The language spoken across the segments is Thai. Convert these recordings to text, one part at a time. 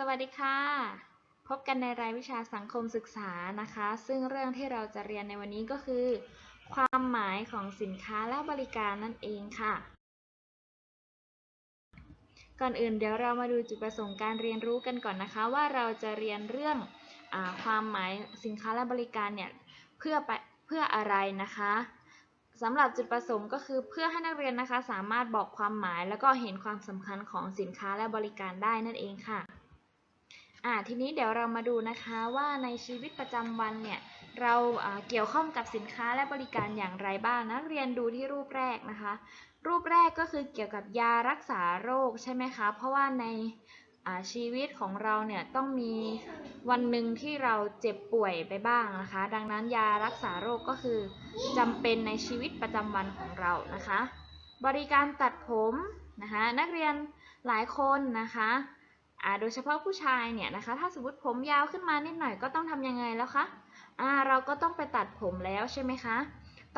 สวัสดีค่ะ พบกันในรายวิชาสังคมศึกษานะคะ ซึ่งเรื่องที่เราจะเรียนในวันนี้ก็คือ ความหมายของสินค้าและบริการนั่นเองค่ะ ก่อนอื่นเดี๋ยวเรามาดูจุดประสงค์การเรียนรู้กันก่อนนะคะ ว่าเราจะเรียนเรื่องอความหมายสินค้าและบริการเนี่ยเพื่อไปเพื่ออะไรนะคะสำหรับจุดประสงค์ก็คือเพื่อให้นักเรียนนะคะ สามารถบอกความหมายแล้วก็เห็นความสำคัญของสินค้าและบริการได้นั่นเองค่ะ อ่าทีนี้เดี๋ยวเรามาดูนะคะว่าในชีวิตประจำวันเนี่ยเราเกี่ยวข้องกับสินค้าและบริการอย่างไรบ้างนักเรียนดูที่รูปแรกนะคะ รูปแรกก็คือเกี่ยวกับยารักษาโรคใช่ไหมคะ เพราะว่าในชีวิตของเราเนี่ยต้องมีวันหนึ่งที่เราเจ็บป่วยไปบ้างนะคะ ดังนั้นยารักษาโรคก็คือจำเป็นในชีวิตประจำวันของเรานะคะ บริการตัดผมนะคะนักเรียนหลายคนนะคะ โดยเฉพาะผู้ชายเนี่ยนะคะ ถ้าสมมติผมยาวขึ้นมานิดหน่อยก็ต้องทำยังไงแล้วคะอ่าเราก็ต้องไปตัดผมแล้วใช่ไหมคะ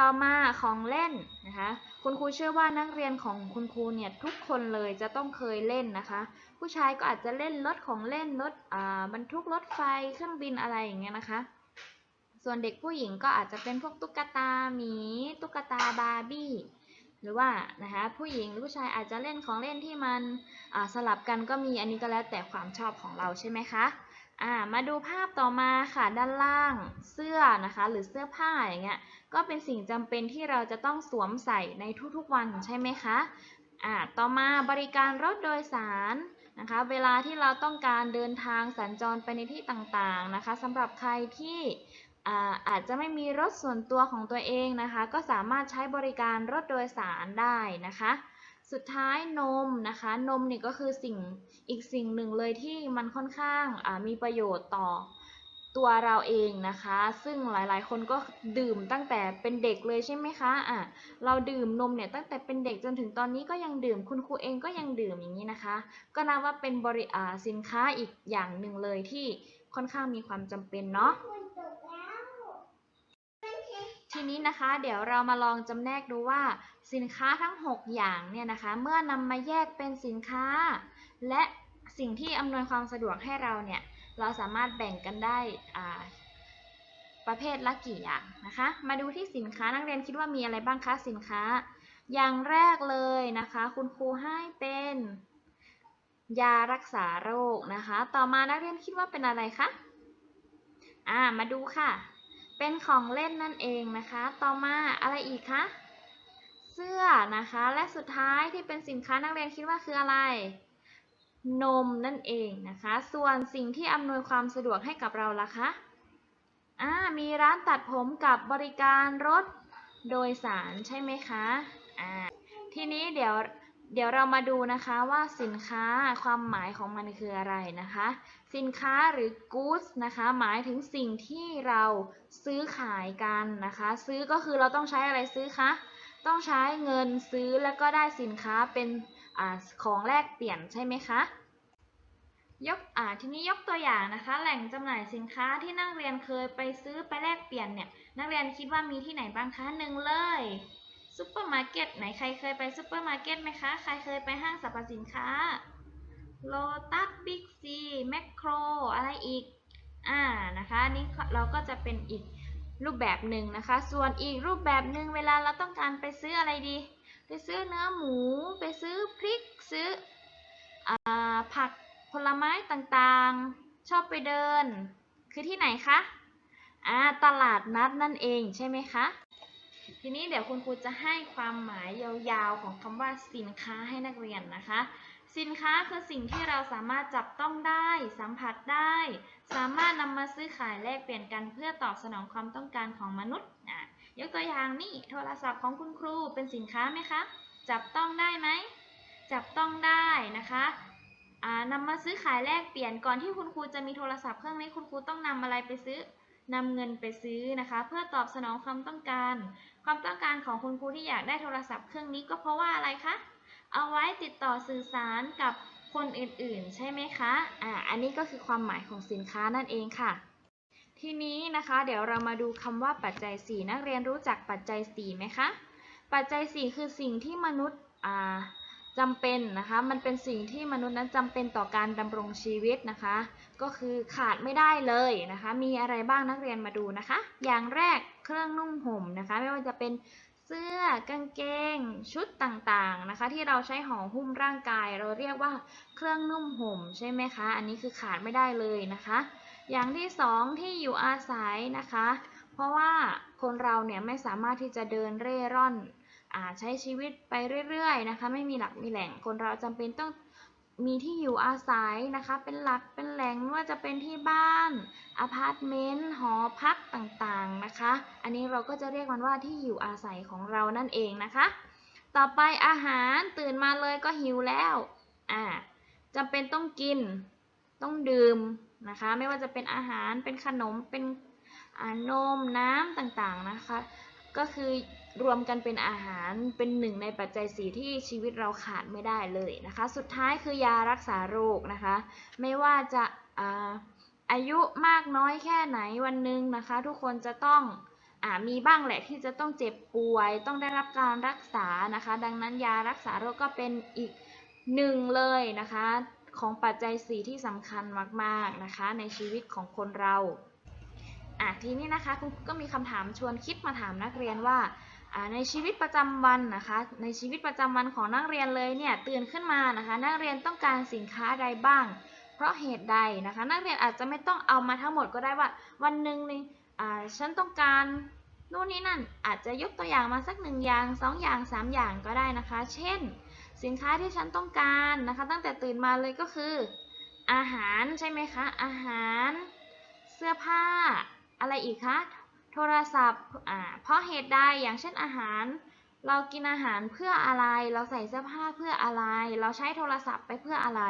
ต่อมาของเล่นนะคะ คุณครูเชื่อว่านักเรียนของคุณครูเนี่ยทุกคนเลยจะต้องเคยเล่นนะคะ ผู้ชายก็อาจจะเล่นรถของเล่นรถอ่าบรรทุกรถไฟเครื่องบินอะไรอย่างเงี้ยนะคะ ส่วนเด็กผู้หญิงก็อาจจะเป็นพวกตุ๊กตาหมี ตุ๊กตาบาร์บี้ หรือว่านะคะผู้หญิงหรือผู้ชายอาจจะเล่นของเล่นที่มันอ่าสลับกันก็มีอันนี้ก็แล้วแต่ความชอบของเราใช่ไหมคะอ่ามาดูภาพต่อมาค่ะด้านล่างเสื้อนะคะหรือเสื้อผ้าอย่างเงี้ยก็เป็นสิ่งจำเป็นที่เราจะต้องสวมใส่ในทุกๆวันใช่ไหมคะอ่าต่อมาบริการรถโดยสารนะคะเวลาที่เราต้องการเดินทางสัญจรไปในที่ต่างๆนะคะสำหรับใครที่ อาอาจจะไม่มีรถส่วนตัวของตัวเองนะคะ ก็สามารถใช้บริการรถโดยสารได้นะคะ สุดท้ายนมนะคะ นมนี่ก็คือสิ่งอีกสิ่งหนึ่งเลยที่มันค่อนข้างามีประโยชน์ต่อตัวเราเองนะคะ ซึ่งหลายๆ คนก็ดื่มตั้งแต่เป็นเด็กเลยใช่ไหมคะอะเราดื่มนมเนี่ยตั้งแต่เป็นเด็กจนถึงตอนนี้ก็ยังดื่มคุณครูเองก็ยังดื่มอย่างนี้นะคะ ก็นับว่าเป็นบริอาสินค้าอีกอย่างหนึ่งเลยที่ค่อนข้างมีความจำเป็นเนาะ ทีนี้นะคะ เดี๋ยวเรามาลองจำแนกดูว่า สินค้าทั้ง 6 อย่างเนี่ยนะคะ เมื่อนำมาแยกเป็นสินค้า และสิ่งที่อำนวยความสะดวกให้เราเนี่ย เราสามารถแบ่งกันได้ประเภทละกี่อย่างนะคะ มาดูที่สินค้านักเรียนคิดว่ามีอะไรบ้างคะสินค้า อย่างแรกเลยนะคะ คุณครูให้เป็น ยารักษาโรคนะคะ ต่อมานักเรียนคิดว่าเป็นอะไรคะอ่ามาดูค่ะ เป็นของเล่นนั่นเองนะคะ ต่อมาอะไรอีกคะ เสื้อนะคะ และสุดท้ายที่เป็นสินค้านักเรียนคิดว่าคืออะไร นมนั่นเองนะคะ ส่วนสิ่งที่อำนวยความสะดวกให้กับเราล่ะคะอ่ามีร้านตัดผมกับบริการรถโดยสารใช่ไหมคะอ่าทีนี้เดี๋ยว เดี๋ยวเรามาดูนะคะว่าสินค้าความหมายของมันคืออะไรนะคะ สินค้าหรือ goods นะคะ หมายถึงสิ่งที่เราซื้อขายกันนะคะ ซื้อก็คือเราต้องใช้อะไรซื้อคะต้องใช้เงินซื้อแล้วก็ได้สินค้าเป็นอของแลกเปลี่ยนใช่ไหมคะยกอ่าทีนี้ยกตัวอย่างนะคะ แหล่งจำหน่ายสินค้าที่นักเรียนเคยไปซื้อไปแลกเปลี่ยนเนี่ยนักเรียนคิดว่ามีที่ไหนบ้างคะหนึ่งเลย ซูเปอร์มาร์เก็ตไหนใครเคยไปซูเปอร์มาร์เก็ตไหมคะ ใครเคยไปห้างสรรพสินค้าโลตัสบิ๊กซีแมคโครอะไรอีก อ่านะคะอันนี้เราก็จะเป็นอีกรูปแบบหนึ่งนะคะ ส่วนอีกรูปแบบหนึ่งเวลาเราต้องการไปซื้ออะไรดี ไปซื้อเนื้อหมู ไปซื้อพริก ซื้ออผักผลไม้ต่างๆ ชอบไปเดิน คือที่ไหนคะ อ่า ตลาดนัดนั่นเองใช่ไหมคะ ทีนี้เดี๋ยวคุณครูจะให้ความหมายยาวๆของคำว่าสินค้าให้นักเรียนนะคะ สินค้าคือสิ่งที่เราสามารถจับต้องได้ สัมผัสได้ สามารถนำมาซื้อขายแลกเปลี่ยนกันเพื่อตอบสนองความต้องการของมนุษย์อะยกตัวอย่างนี่โทรศัพท์ของคุณครูเป็นสินค้าไหมคะ จับต้องได้ไหม จับต้องได้นะคะนำมาซื้อขายแลกเปลี่ยนก่อนที่คุณครูจะมีโทรศัพท์เครื่องนี้คุณครูต้องนำอะไรไปซื้อ นำเงินไปซื้อนะคะ เพื่อตอบสนองความต้องการ ความต้องการของคุณครูที่อยากได้โทรศัพท์เครื่องนี้ก็เพราะว่าอะไรคะ เอาไว้ติดต่อสื่อสารกับคนอื่นๆ ใช่ไหมคะ อ่า อันนี้ก็คือความหมายของสินค้านั่นเองค่ะ ทีนี้นะคะ เดี๋ยวเรามาดูคำว่าปัจจัย 4 นักเรียนรู้จักปัจจัย 4 ไหมคะ ปัจจัย 4 คือสิ่งที่มนุษย์ อ่า จำเป็นนะคะ มันเป็นสิ่งที่มนุษย์นั้นจำเป็นต่อการดำรงชีวิตนะคะ ก็คือขาดไม่ได้เลยนะคะ มีอะไรบ้างนักเรียนมาดูนะคะ อย่างแรกเครื่องนุ่งห่มนะคะ ไม่ว่าจะเป็นเสื้อกางเกง ชุดต่างๆนะคะ ที่เราใช้ห่อหุ้มร่างกาย เราเรียกว่าเครื่องนุ่งห่มใช่ไหมคะ อันนี้คือขาดไม่ได้เลยนะคะ อย่างที่สองที่อยู่อาศัยนะคะ เพราะว่าคนเราเนี่ยไม่สามารถที่จะเดินเร่ร่อน ใช้ชีวิตไปเรื่อยๆนะคะ ไม่มีหลักมีแหล่งคนเราจำเป็นต้องมีที่อยู่อาศัยนะคะ เป็นหลักเป็นแหล่งไม่ว่าจะเป็นที่บ้านอพาร์ตเมนต์หอพักต่างๆนะคะ อันนี้เราก็จะเรียกมันว่าที่อยู่อาศัยของเรานั่นเองนะคะ ต่อไปอาหารตื่นมาเลยก็หิวแล้วอ่าจำเป็นต้องกินต้องดื่มนะคะ ไม่ว่าจะเป็นอาหารเป็นขนมเป็นนมน้ำต่างๆนะคะ ก็คือ รวมกันเป็นอาหารเป็นหนึ่งในปัจจัยสีที่ชีวิตเราขาดไม่ได้เลยนะคะ สุดท้ายคือยารักษาโรคนะคะ ไม่ว่าจะอาอายุมากน้อยแค่ไหนวันหนึ่งนะคะ ทุกคนจะต้องอมีบ้างแหละที่จะต้องเจ็บป่วย ต้องได้รับการรักษานะคะ ดังนั้นยารักษาโรคก็เป็นอีกหนึ่งเลยนะคะ ของปัจจัยสีที่สำคัญมากๆนะคะ ในชีวิตของคนเราอะทีนี้นะคะคุณครูก็มีคำถามชวนคิดมาถามนักเรียนว่า ในชีวิตประจำวันนะคะ ในชีวิตประจำวันของนักเรียนเลยเนี่ยตื่นขึ้นมานะคะ นักเรียนต้องการสินค้าใดบ้าง เพราะเหตุใดนะคะ นักเรียนอาจจะไม่ต้องเอามาทั้งหมดก็ได้ว่า วันหนึ่งนี่ฉันต้องการนู่นนี่นั่นอาจจะยกตัวอย่างมาสักหนึ่งอย่างสองอย่างสามอย่างก็ได้นะคะ เช่น สินค้าที่ฉันต้องการนะคะ ตั้งแต่ตื่นมาเลยก็คือ อาหารใช่ไหมคะ อาหาร เสื้อผ้า อะไรอีกคะ โทรศัพท์อ่าเพราะเหตุใดอย่างเช่นอาหาร เรากินอาหารเพื่ออะไร เราใส่เสื้อผ้าเพื่ออะไร เราใช้โทรศัพท์ไปเพื่ออะไร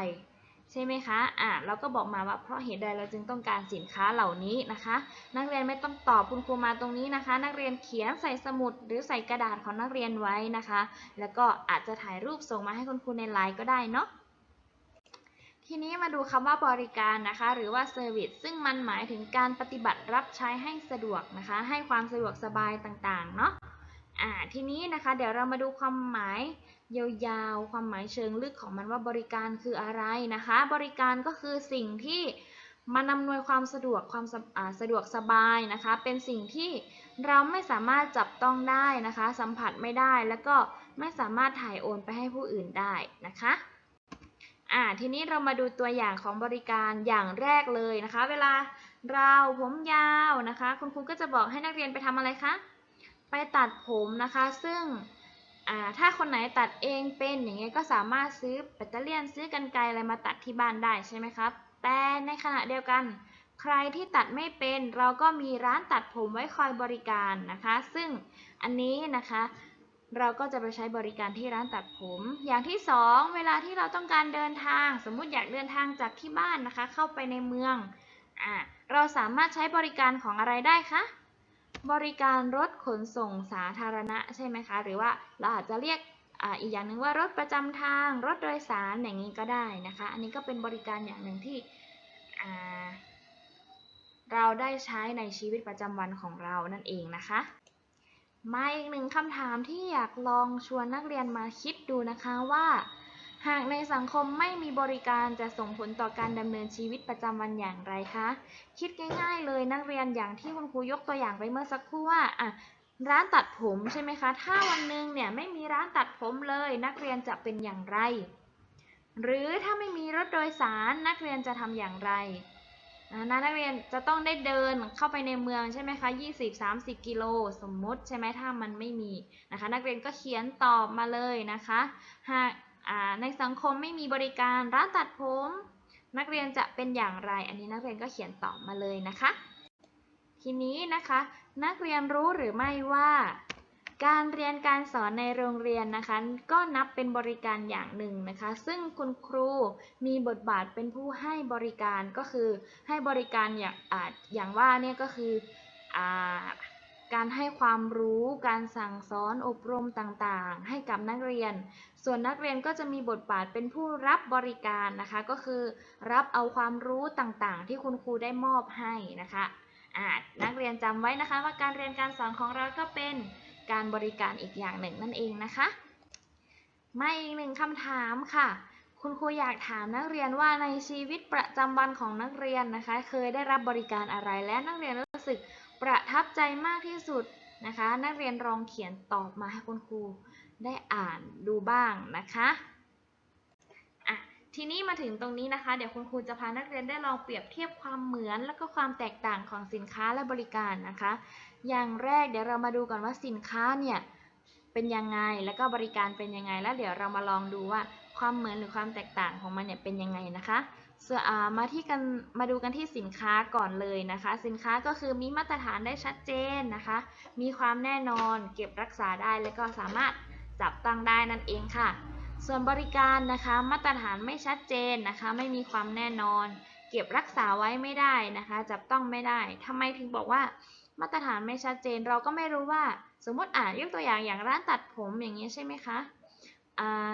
ใช่ไหมคะอ่าเราก็บอกมาว่าเพราะเหตุใดเราจึงต้องการสินค้าเหล่านี้นะคะ นักเรียนไม่ต้องตอบคุณครูมาตรงนี้นะคะ นักเรียนเขียนใส่สมุดหรือใส่กระดาษของนักเรียนไว้นะคะ แล้วก็อาจจะถ่ายรูปส่งมาให้คุณครูในไลน์ก็ได้เนาะ ทีนี้มาดูคำว่าบริการนะคะ หรือว่า service ซึ่งมันหมายถึงการปฏิบัติรับใช้ให้สะดวกนะคะ ให้ความสะดวกสบายต่างๆ เนาะอ่าทีนี้นะคะเดี๋ยวเรามาดูความหมายยาวๆ ความหมายเชิงลึกของมันว่าบริการคืออะไรนะคะ บริการก็คือสิ่งที่มันอำนวยความสะดวกความสะสะดวกสบายนะคะ เป็นสิ่งที่เราไม่สามารถจับต้องได้นะคะ สัมผัสไม่ได้แล้วก็ไม่สามารถถ่ายโอนไปให้ผู้อื่นได้นะคะ อ่าทีนี้เรามาดูตัวอย่างของบริการอย่างแรกเลยนะคะ เวลาเราผมยาวนะคะ คุณครูก็จะบอกให้นักเรียนไปทำอะไรคะ ไปตัดผมนะคะ ซึ่งถ้าคนไหนตัดเองเป็นอย่างเงี้ยก็สามารถซื้อแบตเตอรี่ยนซื้อกันไกรอะไรมาตัดที่บ้านได้ใช่ไหมครับ แต่ในขณะเดียวกัน ใครที่ตัดไม่เป็น เราก็มีร้านตัดผมไว้คอยบริการนะคะ ซึ่งอันนี้นะคะ เราก็จะไปใช้บริการที่ร้านตัดผม อย่างที่สองเวลาที่เราต้องการเดินทาง สมมุติอยากเดินทางจากที่บ้านนะคะ เข้าไปในเมืองอ่าเราสามารถใช้บริการของอะไรได้คะ บริการรถขนส่งสาธารณะใช่ไหมคะ หรือว่าเราอาจจะเรียกออีกอย่างหนึ่งว่ารถประจำทาง รถโดยสารอย่างนี้ก็ได้นะคะ อันนี้ก็เป็นบริการอย่างหนึ่งที่เราได้ใช้ในชีวิตประจำวันของเรานั่นเองนะคะ มาอีกหนึ่งคำถามที่อยากลองชวนนักเรียนมาคิดดูนะคะว่า หากในสังคมไม่มีบริการจะส่งผลต่อการดำเนินชีวิตประจำวันอย่างไรคะ คิดง่าย ๆ เลยนักเรียนอย่างที่คุณครูยกตัวอย่างไปเมื่อสักครู่ว่าอะร้านตัดผมใช่ไหมคะ ถ้าวันหนึ่งเนี่ยไม่มีร้านตัดผมเลย นักเรียนจะเป็นอย่างไร หรือถ้าไม่มีรถโดยสารนักเรียนจะทำอย่างไร นักเรียนจะต้องได้เดินเข้าไปในเมืองใช่ไหมคะ 20-30 กิโลสมมติใช่ไหมถ้ามันไม่มีนะคะ นักเรียนก็เขียนตอบมาเลยนะคะ หากในสังคมไม่มีบริการร้านตัดผม นักเรียนจะเป็นอย่างไร อันนี้นักเรียนก็เขียนตอบมาเลยนะคะ ทีนี้นะคะ นักเรียนรู้หรือไม่ว่า การเรียนการสอนในโรงเรียนนะคะ ก็นับเป็นบริการอย่างหนึ่งนะคะ ซึ่งคุณครูมีบทบาทเป็นผู้ให้บริการก็คือให้บริการอย่างอาอย่างว่าเนี่ยก็คืออการให้ความรู้การสั่งสอนอบรมต่างๆ ให้กับนักเรียน ส่วนนักเรียนก็จะมีบทบาทเป็นผู้รับบริการนะคะ ก็คือรับเอาความรู้ต่างๆ ที่คุณครูได้มอบให้นะคะนักเรียนจำไว้นะคะว่าการเรียนการสอนของเราก็เป็น การบริการอีกอย่างหนึ่งนั่นเองนะคะ มาอีกหนึ่งคำถามค่ะ คุณครูอยากถามนักเรียนว่าในชีวิตประจำวันของนักเรียนนะคะ เคยได้รับบริการอะไรและนักเรียนรู้สึกประทับใจมากที่สุดนะคะ นักเรียนลองเขียนตอบมาให้คุณครูได้อ่านดูบ้างนะคะทีนี้มาถึงตรงนี้นะคะ เดี๋ยวคุณครูจะพานักเรียนได้ลองเปรียบเทียบความเหมือน แล้วก็ความแตกต่างของสินค้าและบริการนะคะ อย่างแรกเดี๋ยวเรามาดูก่อนว่าสินค้าเนี่ยเป็นยังไง แล้วก็บริการเป็นยังไง แล้วเดี๋ยวเรามาลองดูว่าความเหมือนหรือความแตกต่างของมันเนี่ยเป็นยังไงนะคะส่วนอ่ามาที่กันมาดูกันที่สินค้าก่อนเลยนะคะ สินค้าก็คือมีมาตรฐานได้ชัดเจนนะคะ มีความแน่นอนเก็บรักษาได้แล้วก็สามารถจับต้องได้นั่นเองค่ะ ส่วนบริการนะคะมาตรฐานไม่ชัดเจนนะคะ ไม่มีความแน่นอน เก็บรักษาไว้ไม่ได้นะคะ จับต้องไม่ได้ทำไมถึงบอกว่า มาตรฐานไม่ชัดเจนเราก็ไม่รู้ว่า สมมติอ่านยกตัวอย่างอย่างร้านตัดผมอย่างนี้ใช่ไหมคะอ่า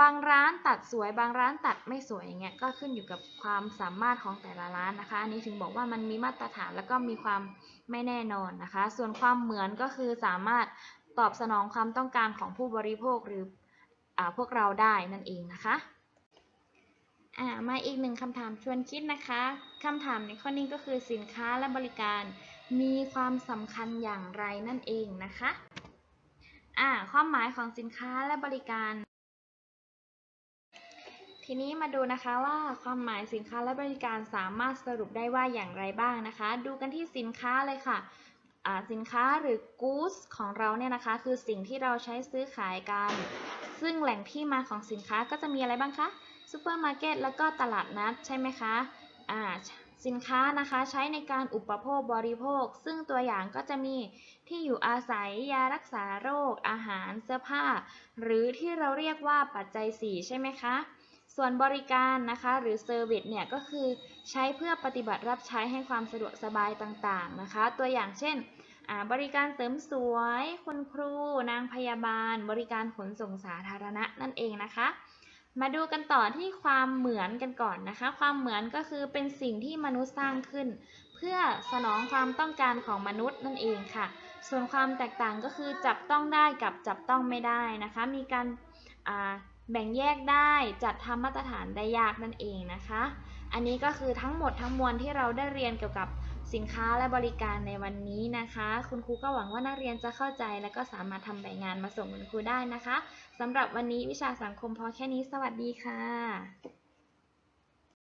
บางร้านตัดสวยบางร้านตัดไม่สวยอย่างเงี้ยก็ขึ้นอยู่กับความสามารถของแต่ละร้านนะคะ อันนี้ถึงบอกว่ามันมีมาตรฐานแล้วก็มีความไม่แน่นอนนะคะ ส่วนความเหมือนก็คือสามารถตอบสนองความต้องการของผู้บริโภคหรืออพวกเราได้นั่นเองนะคะามาอีกหนึ่งคำถามชวนคิดนะคะคำถามในข้อนี้ก็คือสินค้าและบริการ มีความสำคัญอย่างไรนั่นเองนะคะอ่าความหมายของสินค้าและบริการ ทีนี้มาดูนะคะว่าความหมายสินค้าและบริการสามารถสรุปได้ว่าอย่างไรบ้างนะคะ ดูกันที่สินค้าเลยค่ะสินค้าหรือ goods ของเราเนี่ยนะคะ คือสิ่งที่เราใช้ซื้อขายกัน ซึ่งแหล่งที่มาของสินค้าก็จะมีอะไรบ้างคะซูเปอร์มาร์เก็ตแล้วก็ตลาดนัดใช่ไหมคะอ่า สินค้านะคะใช้ในการอุปโภคบริโภค ซึ่งตัวอย่างก็จะมีที่อยู่อาศัยยารักษาโรค อาหารเสื้อผ้า หรือที่เราเรียกว่าปัจจัย 4 ใช่ไหมคะ ส่วนบริการนะคะหรือเซอร์วิสเนี่ยก็คือใช้เพื่อปฏิบัติรับใช้ให้ความสะดวกสบายต่างๆนะคะ ตัวอย่างเช่น บริการเสริมสวย คุณครู นางพยาบาล บริการขนส่งสาธารณะนั่นเองนะคะ มาดูกันต่อที่ความเหมือนกันก่อนนะคะ ความเหมือนก็คือเป็นสิ่งที่มนุษย์สร้างขึ้น เพื่อสนองความต้องการของมนุษย์นั่นเองค่ะ ส่วนความแตกต่างก็คือจับต้องได้กับจับต้องไม่ได้นะคะ มีการแบ่งแยกได้จัดทำมาตรฐานได้ยากนั่นเองนะคะ อันนี้ก็คือทั้งหมดทั้งมวลที่เราได้เรียนเกี่ยวกับ สินค้าและบริการในวันนี้นะคะ คุณครูก็หวังว่านักเรียนจะเข้าใจและก็สามารถทำใบงานมาส่งคุณครูได้นะคะสำหรับวันนี้วิชาสังคมพอแค่นี้สวัสดีค่ะ